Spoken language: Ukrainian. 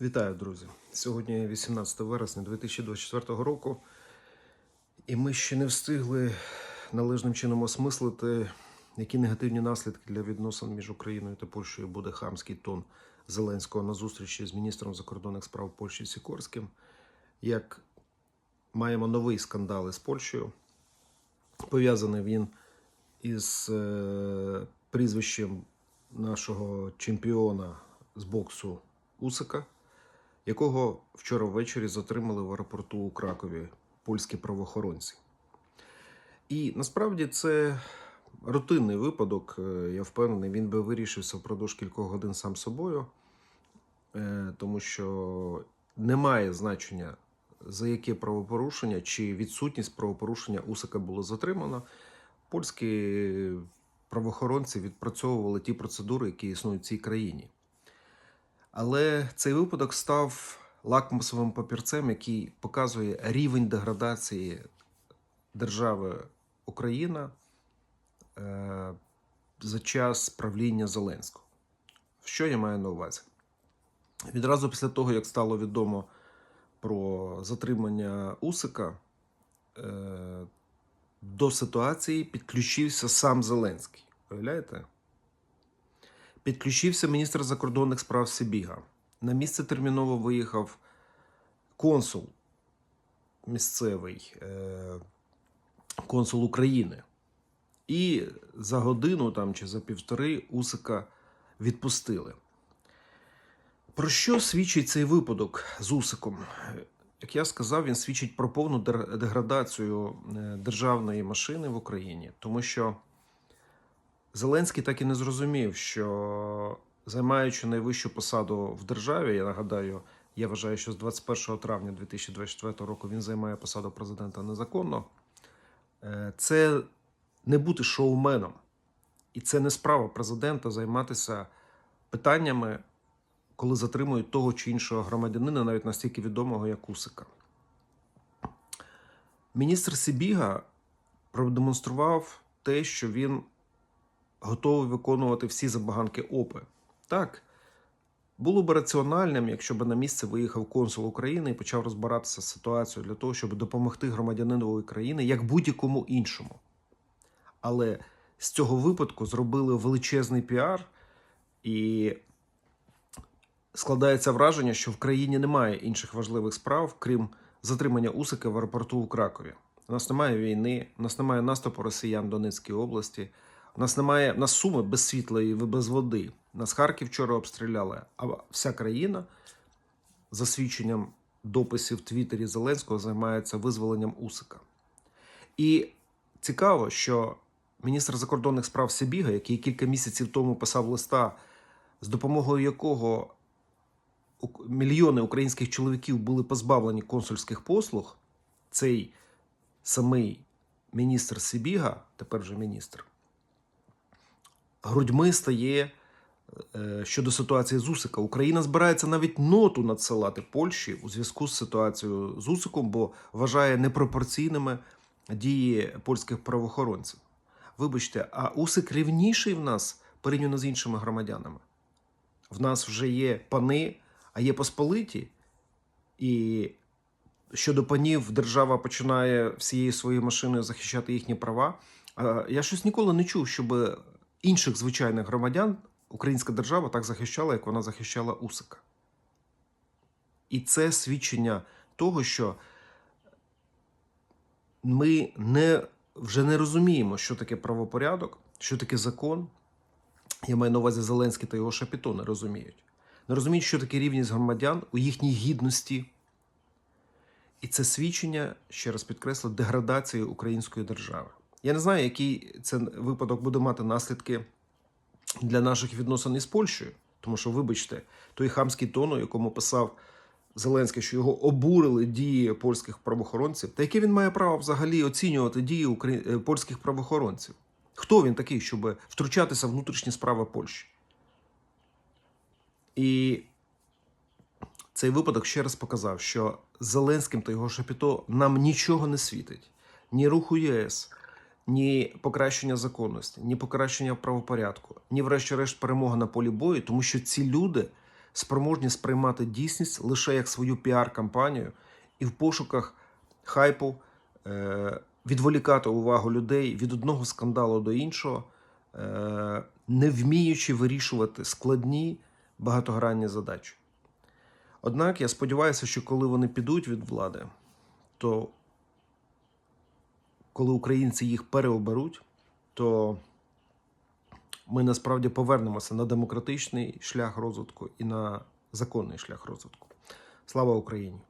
Вітаю, друзі! Сьогодні 18 вересня 2024 року, і ми ще не встигли належним чином осмислити, які негативні наслідки для відносин між Україною та Польщею буде хамський тон Зеленського на зустрічі з міністром закордонних справ Польщі Сікорським. Як маємо новий скандал із Польщею. Пов'язаний він із е, прізвищем нашого чемпіона з боксу Усика, якого вчора ввечері затримали в аеропорту у Кракові польські правоохоронці. І насправді це рутинний випадок. е, Я впевнений, він би вирішився впродовж кількох годин сам собою, е, тому що немає значення, за яке правопорушення чи відсутність правопорушення Усика було затримано. Польські правоохоронці відпрацьовували ті процедури, які існують в цій країні. Але цей випадок став лакмусовим папірцем, який показує рівень деградації держави Україна е, за час правління Зеленського. Що я маю на увазі? Відразу після того, як стало відомо про затримання Усика, е, до ситуації підключився сам Зеленський. Уявляєте? Підключився міністр закордонних справ Сибіга. На місце терміново виїхав консул місцевий, е, консул України. І за годину там, чи за півтори Усика відпустили. Про що свідчить цей випадок з Усиком? Як я сказав, він свідчить про повну деградацію е, державної машини в Україні, тому що Зеленський так і не зрозумів, що займаючи найвищу посаду в державі, я нагадаю, я вважаю, що з 21 травня 2024 року він займає посаду президента незаконно. Е, Це не бути шоуменом. І це не справа президента займатися питаннями, коли затримують того чи іншого громадянина, навіть настільки відомого, як Усика. Міністр Сибіга продемонстрував те, що він готовий виконувати всі забаганки ОПИ. Так, було б раціональним, якщо б на місце виїхав консул України і почав розбиратися з ситуацією для того, щоб допомогти громадянинової країни як будь-якому іншому. Але з цього випадку зробили величезний піар, і складається враження, що в країні немає інших важливих справ, крім затримання Усика в аеропорту у Кракові. У нас немає війни, у нас немає наступу росіян в Донецькій області. У нас немає у нас суми без світла і без води. Нас Харків вчора обстріляли, а вся країна, за свідченням дописів в Твіттері Зеленського, займається визволенням Усика. І цікаво, що міністр закордонних справ Сибіга, який кілька місяців тому писав листа, з допомогою якого мільйони українських чоловіків були позбавлені консульських послуг, цей самий міністр Сибіга, тепер вже міністр, грудьми стає е, щодо ситуації з Усика. Україна збирається навіть ноту надсилати Польщі у зв'язку з ситуацією з Усиком, бо вважає непропорційними дії польських правоохоронців. Вибачте, а Усик рівніший в нас порівняно з іншими громадянами. В нас вже є пани, а є посполиті, і щодо панів держава починає всією своєю машиною захищати їхні права. Я щось ніколи не чув, щоб інших звичайних громадян українська держава так захищала, як вона захищала Усика. І це свідчення того, що ми не, вже не розуміємо, що таке правопорядок, що таке закон. Я маю на увазі Зеленський та його шапіто не розуміють. Не розуміють, що таке рівність громадян у їхній гідності. І це свідчення, ще раз підкреслю, деградації української держави. Я не знаю, який це випадок буде мати наслідки для наших відносин із Польщею. Тому що, вибачте, той хамський тон, у якому писав Зеленський, що його обурили дії польських правоохоронців, та яке він має право взагалі оцінювати дії украї- е, польських правоохоронців? Хто він такий, щоб втручатися в внутрішні справи Польщі? І цей випадок ще раз показав, що Зеленським та його шапіто нам нічого не світить. Ні руху ЄС, ні покращення законності, ні покращення правопорядку, ні, врешті-решт, перемога на полі бою, тому що ці люди спроможні сприймати дійсність лише як свою піар-кампанію і в пошуках хайпу е, відволікати увагу людей від одного скандалу до іншого, е, не вміючи вирішувати складні багатогранні задачі. Однак я сподіваюся, що коли вони підуть від влади, то коли українці їх переоберуть, то ми насправді повернемося на демократичний шлях розвитку і на законний шлях розвитку. Слава Україні!